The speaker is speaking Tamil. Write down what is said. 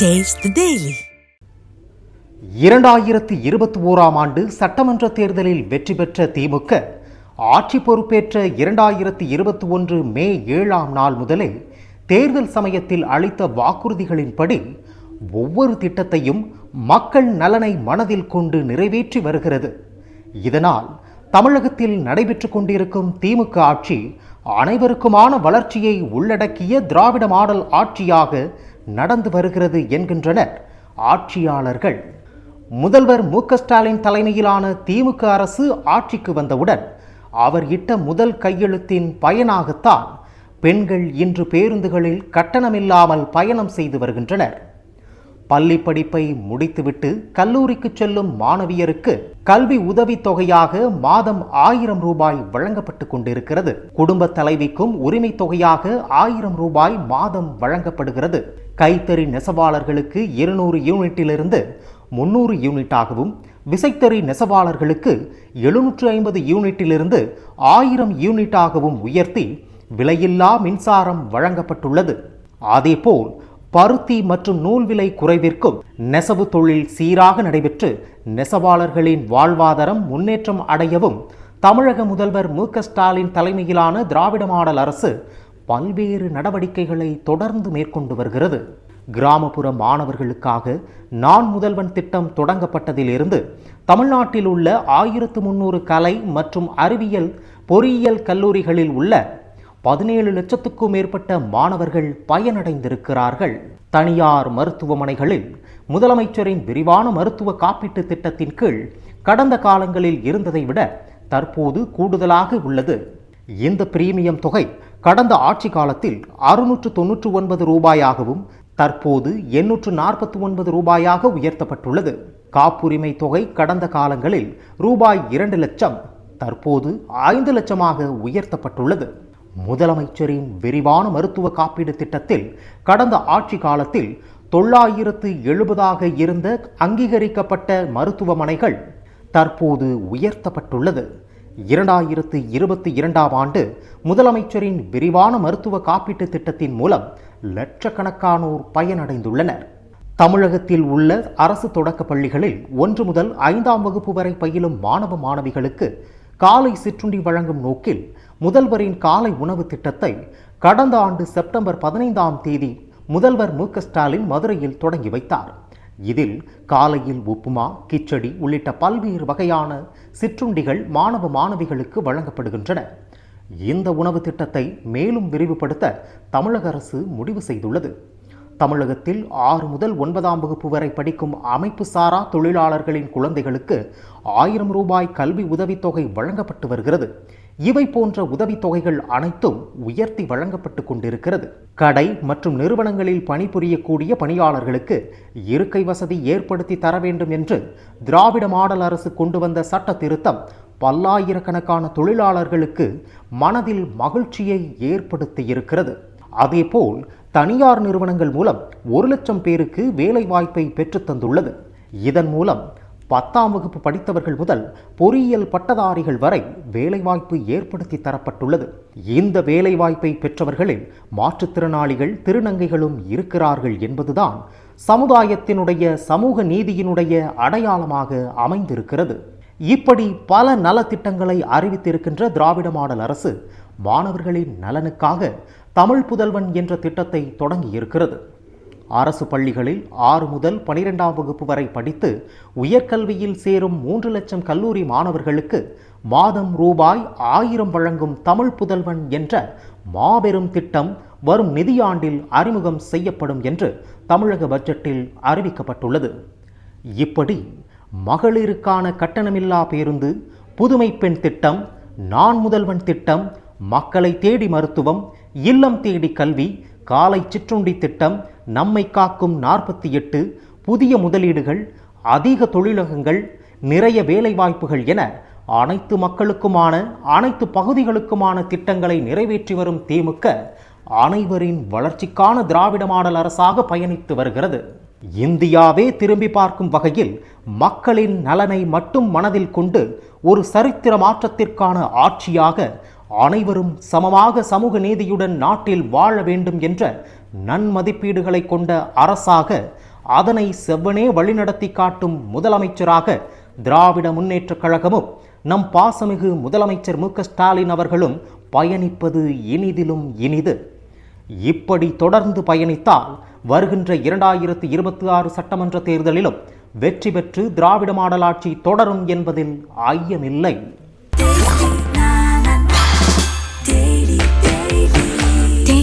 டேஸ்ட் டெய்லி இரண்டாயிரத்தி இருபத்தி ஓராம் ஆண்டு சட்டமன்ற தேர்தலில் வெற்றி பெற்ற திமுக ஆட்சி பொறுப்பேற்ற இரண்டாயிரத்தி இருபத்தி ஒன்று மே ஏழாம் நாள் முதலே தேர்தல் சமயத்தில் அளித்த வாக்குறுதிகளின்படி ஒவ்வொரு திட்டத்தையும் மக்கள் நலனை மனதில் கொண்டு நிறைவேற்றி வருகிறது. இதனால் தமிழகத்தில் நடைபெற்றுக் கொண்டிருக்கும் திமுக ஆட்சி அனைவருக்குமான வளர்ச்சியை உள்ளடக்கிய திராவிட மாடல் ஆட்சியாக நடந்து வருகிறது என்கின்றனர். ஆட்சியாளர்கள். முதல்வர் மு ஸ்டாலின் தலைமையிலான திமுக அரசு ஆட்சிக்கு வந்தவுடன் அவர் இட்ட முதல் கையெழுத்தின் பயனாகத்தான் பெண்கள் இன்று பேருந்துகளில் கட்டணமில்லாமல் பயணம் செய்து வருகின்றனர். பள்ளி படிப்பை முடித்துவிட்டு கல்லூரிக்கு செல்லும் மாணவியருக்கு கல்வி உதவித் தொகையாக மாதம் ஆயிரம் ரூபாய் வழங்கப்பட்டு கொண்டிருக்கிறது. குடும்ப தலைவிக்கும் உரிமை தொகையாக ஆயிரம் ரூபாய் மாதம் வழங்கப்படுகிறது. கைத்தறி நெசவாளர்களுக்கு இருநூறு யூனிட்டிலிருந்து முன்னூறு யூனிட்டாகவும் விசைத்தறி நெசவாளர்களுக்கு எழுநூற்று ஐம்பது யூனிட்டிலிருந்து ஆயிரம் யூனிட்டாகவும் உயர்த்தி விலையில்லா மின்சாரம் வழங்கப்பட்டுள்ளது. அதேபோல் பருத்தி மற்றும் நூல் விலை குறைவிற்கும் நெசவு தொழில் சீராக நடைபெற்று நெசவாளர்களின் வாழ்வாதாரம் முன்னேற்றம் அடையவும் தமிழக முதல்வர் மு ஸ்டாலின் தலைமையிலான திராவிட மாடல் அரசு பல்வேறு நடவடிக்கைகளை தொடர்ந்து மேற்கொண்டு வருகிறது. கிராமப்புற மாணவர்களுக்காக நான் முதல்வன் திட்டம் தொடங்கப்பட்டதிலிருந்து தமிழ்நாட்டில் உள்ள ஆயிரத்து முன்னூறு கலை மற்றும் அறிவியல் பொறியியல் கல்லூரிகளில் உள்ள பதினேழு லட்சத்துக்கும் மேற்பட்ட மாணவர்கள் பயனடைந்திருக்கிறார்கள். தனியார் மருத்துவமனைகளில் முதலமைச்சரின் விரிவான மருத்துவ காப்பீட்டு திட்டத்தின் கீழ் கடந்த காலங்களில் இருந்ததை விட தற்போது கூடுதலாக உள்ளது. இந்த பிரீமியம் தொகை கடந்த ஆட்சி காலத்தில் அறுநூற்று தொன்னூற்று ஒன்பது ரூபாயாகவும் தற்போது எண்ணூற்று நாற்பத்தி ஒன்பது ரூபாயாக உயர்த்தப்பட்டுள்ளது. காப்புரிமை தொகை கடந்த காலங்களில் ரூபாய் இரண்டு லட்சம் தற்போது ஐந்து லட்சமாக உயர்த்தப்பட்டுள்ளது. முதலமைச்சரின் விரிவான மருத்துவ காப்பீடு திட்டத்தில் கடந்த ஆட்சி காலத்தில் தொள்ளாயிரத்து எழுபதாக இருந்த அங்கீகரிக்கப்பட்ட மருத்துவமனைகள் தற்போது உயர்த்தப்பட்டுள்ளது. இரண்டாயிரத்து இருபத்தி இரண்டாம் ஆண்டு முதலமைச்சரின் விரிவான மருத்துவ காப்பீட்டு திட்டத்தின் மூலம் லட்சக்கணக்கானோர் பயனடைந்துள்ளனர். தமிழகத்தில் உள்ள அரசு தொடக்க பள்ளிகளில் ஒன்று முதல் ஐந்தாம் வகுப்பு வரை பயிலும் மாணவ மாணவிகளுக்கு காலை சிற்றுண்டி வழங்கும் நோக்கில் முதல்வரின் காலை உணவு திட்டத்தை கடந்த ஆண்டு செப்டம்பர் பதினைந்தாம் தேதி முதல்வர் மு ஸ்டாலின் மதுரையில் தொடங்கி வைத்தார். இதில் காலையில் உப்புமா கிச்சடி உள்ளிட்ட பல்வேறு வகையான சிற்றுண்டிகள் மாணவ மாணவிகளுக்கு வழங்கப்படுகின்றன. இந்த உணவு திட்டத்தை மேலும் விரிவுபடுத்த தமிழக அரசு முடிவு செய்துள்ளது. தமிழகத்தில் ஆறு முதல் ஒன்பதாம் வகுப்பு வரை படிக்கும் அமைப்பு சாரா தொழிலாளர்களின் குழந்தைகளுக்கு ஆயிரம் ரூபாய் கல்வி உதவித்தொகை வழங்கப்பட்டு வருகிறது. இவை போன்ற உதவித்தொகைகள் அனைத்தும் உயர்த்தி வழங்கப்பட்டு கொண்டிருக்கிறது. கடை மற்றும் நிறுவனங்களில் பணிபுரியக்கூடிய பணியாளர்களுக்கு இருக்கை வசதி ஏற்படுத்தி தர வேண்டும் என்று திராவிட மாடல் அரசு கொண்டு வந்த சட்ட திருத்தம் பல்லாயிரக்கணக்கான தொழிலாளர்களுக்கு மனதில் மகிழ்ச்சியை ஏற்படுத்தி இருக்கிறது. அதேபோல் தனியார் நிறுவனங்கள் மூலம் ஒரு லட்சம் பேருக்கு வேலை வாய்ப்பை தந்துள்ளது. இதன் மூலம் பத்தாம் வகுப்பு படித்தவர்கள் முதல் பொறியியல் பட்டதாரிகள் வரை வேலைவாய்ப்பு ஏற்படுத்தி தரப்பட்டுள்ளது. இந்த வேலைவாய்ப்பை பெற்றவர்களில் மாற்றுத்திறனாளிகள் திருநங்கைகளும் இருக்கிறார்கள் என்பதுதான் சமுதாயத்தினுடைய சமூக நீதியினுடைய அடையாளமாக அமைந்திருக்கிறது. இப்படி பல நலத்திட்டங்களை அறிவித்திருக்கின்ற திராவிட மாடல் அரசு மாணவர்களின் நலனுக்காக தமிழ் புதல்வன் என்ற திட்டத்தை தொடங்கியிருக்கிறது. அரசு பள்ளிகளில் ஆறு முதல் பனிரெண்டாம் வகுப்பு வரை படித்து உயர்கல்வியில் சேரும் மூன்று லட்சம் கல்லூரி மாணவர்களுக்கு மாதம் ரூபாய் ஆயிரம் வழங்கும் தமிழ் புதல்வன் என்ற மாபெரும் திட்டம் வரும் நிதியாண்டில் அறிமுகம் செய்யப்படும் என்று தமிழக பட்ஜெட்டில் அறிவிக்கப்பட்டுள்ளது. இப்படி மகளிருக்கான கட்டணமில்லா பேருந்து புதுமை பெண் திட்டம் நான் முதல்வன் திட்டம் மக்களை தேடி மருத்துவம் இல்லம் தேடி கல்வி காலை சிற்றுண்டி திட்டம் நம்மை காக்கும் நாற்பத்தி எட்டு புதிய முதலீடுகள் அதிக தொழிலகங்கள் நிறைய வேலைவாய்ப்புகள் என அனைத்து மக்களுக்குமான அனைத்து பகுதிகளுக்குமான திட்டங்களை நிறைவேற்றி வரும் திமுக அனைவரின் வளர்ச்சிக்கான திராவிட மாடல் அரசாக பயணித்து வருகிறது. இந்தியாவே திரும்பி பார்க்கும் வகையில் மக்களின் நலனை மட்டும் மனதில் கொண்டு ஒரு சரித்திர மாற்றத்திற்கான ஆட்சியாக அனைவரும் சமமாக சமூக நீதியுடன் நாட்டில் வாழ வேண்டும் என்ற நன்மதிப்பீடுகளை கொண்ட அரசாக அதனை செவ்வனே வழிநடத்தி காட்டும் முதலமைச்சராக திராவிட முன்னேற்றக் கழகமும் நம் பாசமிகு முதலமைச்சர் மு. ஸ்டாலின் அவர்களும் பயணிப்பது இனிதிலும் இனிது. இப்படி தொடர்ந்து பயணித்தால் வருகின்ற இரண்டாயிரத்து இருபத்தி ஆறு சட்டமன்ற தேர்தலிலும் வெற்றி பெற்று திராவிட மாடலாட்சி தொடரும் என்பதில் ஐயமில்லை.